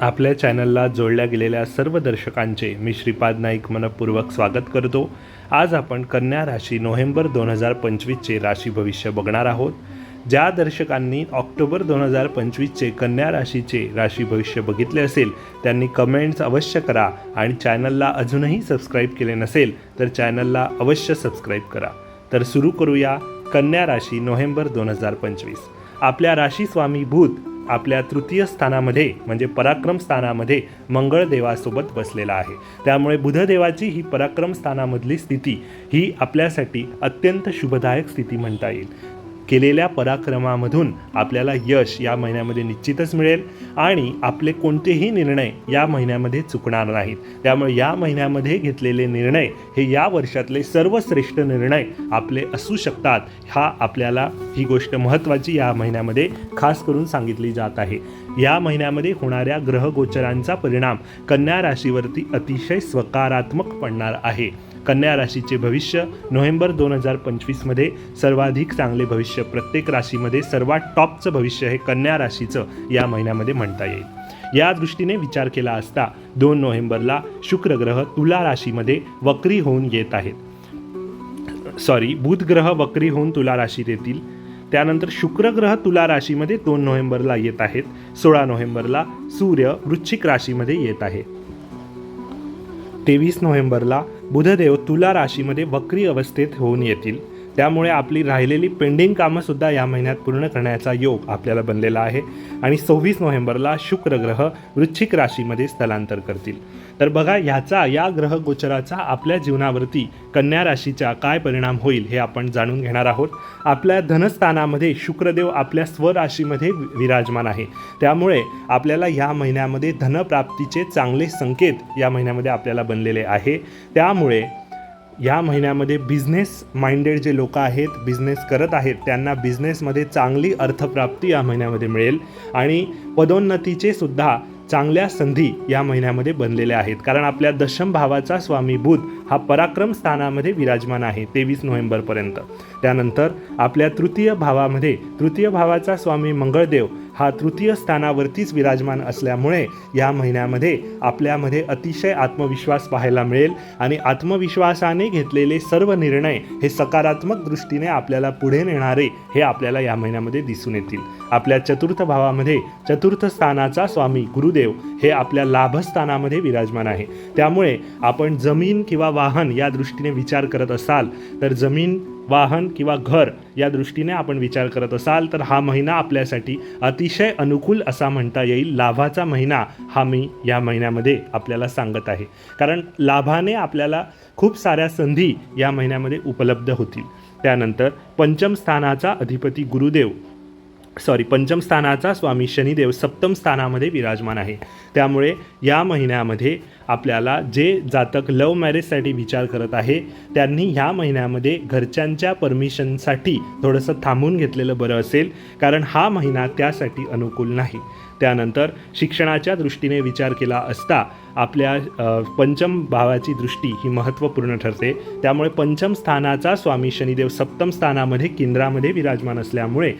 आपल्या चॅनलला जोडल्या गेलेल्या सर्व दर्शकांचे मी श्रीपाद नाईक मनपूर्वक स्वागत करतो. आज आपण कन्या राशी नोव्हेंबर दोन हजार पंचवीसचे राशी भविष्य बघणार आहोत. ज्या दर्शकांनी ऑक्टोबर दोन हजार पंचवीसचे कन्या राशीचे राशी भविष्य बघितले असेल त्यांनी कमेंट्स अवश्य करा आणि चॅनलला अजूनही सबस्क्राईब केले नसेल तर चॅनलला अवश्य सबस्क्राईब करा. तर सुरू करूया कन्या राशी नोव्हेंबर दोन हजार पंचवीस. आपल्या राशी स्वामी भूत आपल्या तृतीय स्थानामध्ये म्हणजे पराक्रम स्थानामध्ये मंगळदेवासोबत बसलेला आहे. त्यामुळे बुधदेवाची ही पराक्रम स्थानामधली स्थिती ही आपल्यासाठी अत्यंत शुभदायक स्थिती म्हणता येईल. केलेल्या पराक्रमामधून आपल्याला यश या महिन्यामध्ये निश्चितच मिळेल आणि आपले कोणतेही निर्णय या महिन्यामध्ये चुकणार नाहीत. त्यामुळे या महिन्यामध्ये घेतलेले निर्णय हे या वर्षातले सर्वश्रेष्ठ निर्णय आपले असू शकतात. हा आपल्याला ही गोष्ट महत्त्वाची या महिन्यामध्ये खास करून सांगितली जात आहे. या महिन्यामध्ये होणाऱ्या ग्रहगोचरांचा परिणाम कन्या राशीवरती अतिशय सकारात्मक पडणार आहे. कन्या राशीचे भविष्य नोव्हेंबर दोन हजार पंचवीसमध्ये सर्वाधिक चांगले भविष्य. प्रत्येक राशीमध्ये सर्वात टॉपचं भविष्य हे कन्या राशीचं या महिन्यामध्ये म्हणता येईल. या दृष्टीने विचार केला असता दोन नोव्हेंबरला शुक्र ग्रह तुला राशीमध्ये वक्री होऊन येत आहेत. सॉरी बुध ग्रह वक्री होऊन तुला राशीत येतील. त्यानंतर शुक्र ग्रह तुला राशीमध्ये दोन नोव्हेंबरला येत आहेत. सोळा नोव्हेंबरला सूर्य वृश्चिक राशीमध्ये येत आहे. तेवीस नोव्हेंबरला बुधदेव तुला राशीमध्ये वक्री अवस्थेत होऊन येतील. त्यामुळे आपली राहिलेली पेंडिंग कामंसुद्धा या महिन्यात पूर्ण करण्याचा योग आपल्याला बनलेला आहे. आणि सव्वीस नोव्हेंबरला शुक्र ग्रह वृश्चिक राशीमध्ये स्थलांतर करतील. तर बघा ह्याचा या ग्रहगोचराचा आपल्या जीवनावरती कन्या राशीचा काय परिणाम होईल हे आपण जाणून घेणार आहोत. आपल्या धनस्थानामध्ये शुक्रदेव आपल्या स्वराशीमध्ये वि- विराजमान आहे. त्यामुळे आपल्याला या महिन्यामध्ये धनप्राप्तीचे चांगले संकेत या महिन्यामध्ये आपल्याला बनलेले आहे. त्यामुळे या महिन्यामध्ये बिझनेस माइंडेड जे लोक आहेत बिझनेस करत आहेत त्यांना बिझनेसमध्ये चांगली अर्थप्राप्ती या महिन्यामध्ये मिळेल. आणि पदोन्नतीचे सुद्धा चांगल्या संधी या महिन्यामध्ये बनलेल्या आहेत. कारण आपल्या दशम भावाचा स्वामी बुध हा पराक्रम स्थानामध्ये विराजमान आहे तेवीस नोव्हेंबरपर्यंत. त्यानंतर आपल्या तृतीय भावामध्ये तृतीय भावाचा स्वामी मंगळदेव हा तृतीय स्थानावरतीच विराजमान असल्यामुळे या महिन्यामध्ये आपल्यामध्ये अतिशय आत्मविश्वास पाहायला मिळेल आणि आत्मविश्वासाने घेतलेले सर्व निर्णय हे सकारात्मक दृष्टीने आपल्याला पुढे नेणारे हे आपल्याला या महिन्यामध्ये दिसून येतील. आपल्या चतुर्थ भावामध्ये चतुर्थ स्थानाचा स्वामी गुरुदेव हे आपल्या लाभस्थानामध्ये विराजमान आहे. त्यामुळे आपण जमीन किंवा वाहन या दृष्टीने विचार करत असाल तर जमीन वाहन किंवा घर या दृष्टीने आपण विचार करत असाल तर हा महिना आपल्यासाठी अतिशय अनुकूल असा म्हणता येईल. लाभाचा महिना हा मी या महिन्यामध्ये आपल्याला सांगत आहे. कारण लाभाने आपल्याला खूप साऱ्या संधी या महिन्यामध्ये उपलब्ध होतील. त्यानंतर पंचम स्थानाचा अधिपती गुरुदेव सॉरी पंचम स्थानाचा स्वामी शनिदेव सप्तम स्थानामध्ये विराजमान आहे. त्यामुळे या महिन्यामध्ये आपल्याला जे जातक लव मॅरेजसाठी विचार करत आहे त्यांनी ह्या महिन्यामध्ये घरच्यांच्या परमिशनसाठी थोडंसं थांबून घेतलेलं बरं असेल कारण हा महिना त्यासाठी अनुकूल नाही. त्यानंतर शिक्षणाच्या दृष्टीने विचार केला असता आपल्या पंचम भावाची दृष्टी ही महत्त्वपूर्ण ठरते. त्यामुळे पंचम स्थानाचा स्वामी शनिदेव सप्तम स्थानामध्ये केंद्रामध्ये विराजमान असल्यामुळे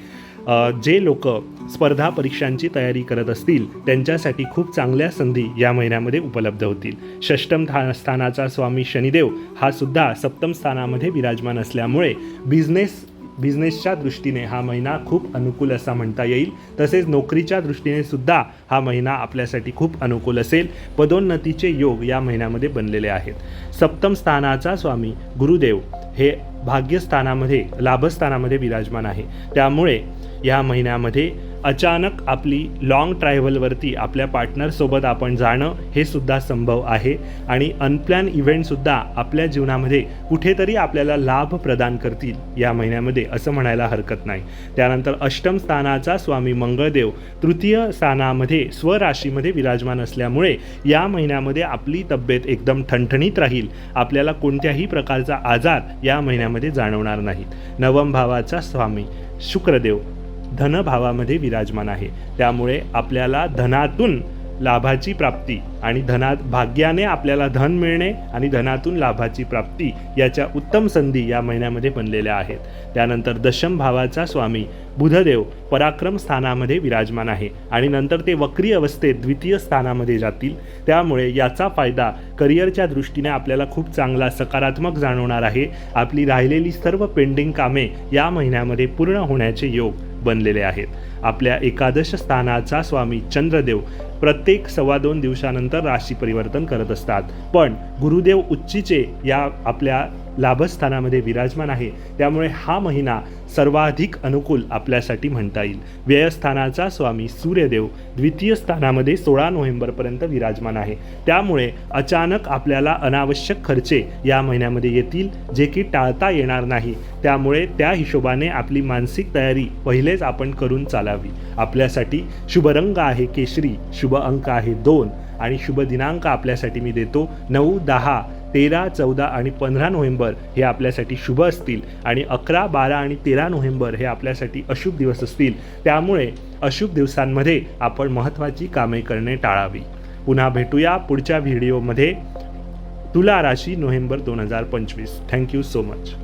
जे लोक स्पर्धा परीक्षांची तयारी करत असतील त्यांच्यासाठी खूप चांगल्या संधी या महिन्यामध्ये उपलब्ध होतील. षष्टम स्थानाचा स्वामी शनिदेव हा सुद्धा सप्तम स्थानामध्ये विराजमान असल्यामुळे बिझनेस बिझनेसच्या दृष्टीने हा महिना खूप अनुकूल असा म्हणता येईल. तसेच नोकरीच्या दृष्टीने सुद्धा हा महिना आपल्यासाठी खूप अनुकूल असेल. पदोन्नतीचे योग या महिन्यामध्ये बनलेले आहेत. सप्तम स्थानाचा स्वामी गुरुदेव हे भाग्यस्थानामध्ये लाभस्थानामध्ये विराजमान आहे. त्यामुळे या महिन्यामध्ये अचानक आपली लाँग ट्रॅव्हलवरती आपल्या पार्टनरसोबत आपण जाणं हे सुद्धा संभव आहे. आणि अनप्लॅन इव्हेंटसुद्धा आपल्या जीवनामध्ये कुठेतरी आपल्याला लाभ प्रदान करतील या महिन्यामध्ये असं म्हणायला हरकत नाही. त्यानंतर अष्टम स्थानाचा स्वामी मंगळदेव तृतीय स्थानामध्ये स्वराशीमध्ये विराजमान असल्यामुळे या महिन्यामध्ये आपली तब्येत एकदम ठणठणीत राहील. आपल्याला कोणत्याही प्रकारचा आजार या महिन्यामध्ये जाणवणार नाहीत. नवम भावाचा स्वामी शुक्रदेव. धनभावामध्ये विराजमान आहे. त्यामुळे आपल्याला धनातून लाभाची प्राप्ती आणि धनात भाग्याने आपल्याला धन मिळणे आणि धनातून लाभाची प्राप्ती याच्या उत्तम संधी या महिन्यामध्ये बनलेल्या आहेत. त्यानंतर दशम भावाचा स्वामी बुधदेव पराक्रम स्थानामध्ये विराजमान आहे आणि नंतर ते वक्री अवस्थेत द्वितीय स्थानामध्ये जातील. त्यामुळे याचा फायदा करिअरच्या दृष्टीने आपल्याला खूप चांगला सकारात्मक जाणवणार आहे. आपली राहिलेली सर्व पेंडिंग कामे या महिन्यामध्ये पूर्ण होण्याचे योग बनलेले आहेत. आपल्या एकादश स्थानाचा स्वामी चंद्रदेव प्रत्येक सव्वा दोन दिवसानंतर राशी परिवर्तन करत असतात. पण गुरुदेव उच्चीचे या आपल्या लाभस्थानामध्ये विराजमान आहे. त्यामुळे हा महिना सर्वाधिक अनुकूल आपल्यासाठी म्हणता येईल. व्ययस्थानाचा स्वामी सूर्यदेव द्वितीय स्थानामध्ये सोळा नोव्हेंबरपर्यंत विराजमान आहे. त्यामुळे अचानक आपल्याला अनावश्यक खर्चे या महिन्यामध्ये येतील जे की टाळता येणार नाही. त्यामुळे त्या हिशोबाने आपली मानसिक तयारी पहिलेच आपण करून चालावी. आपल्यासाठी शुभ रंग आहे केशरी शुभ अंक आहे दोन आणि शुभ दिनांक आपल्यासाठी मी देतो नऊ दहा तेरा चौदा आणि पंधरा नोव्हेंबर हे आपल्यासाठी शुभ असतील आणि अकरा बारा आणि तेरा नोव्हेंबर हे आपल्यासाठी अशुभ दिवस असतील. त्यामुळे अशुभ दिवसांमध्ये आपण महत्त्वाची कामे करणे टाळावी. पुन्हा भेटूया पुढच्या व्हिडिओमध्ये. तुला राशी नोव्हेंबर दोन हजार पंचवीस. Thank you so much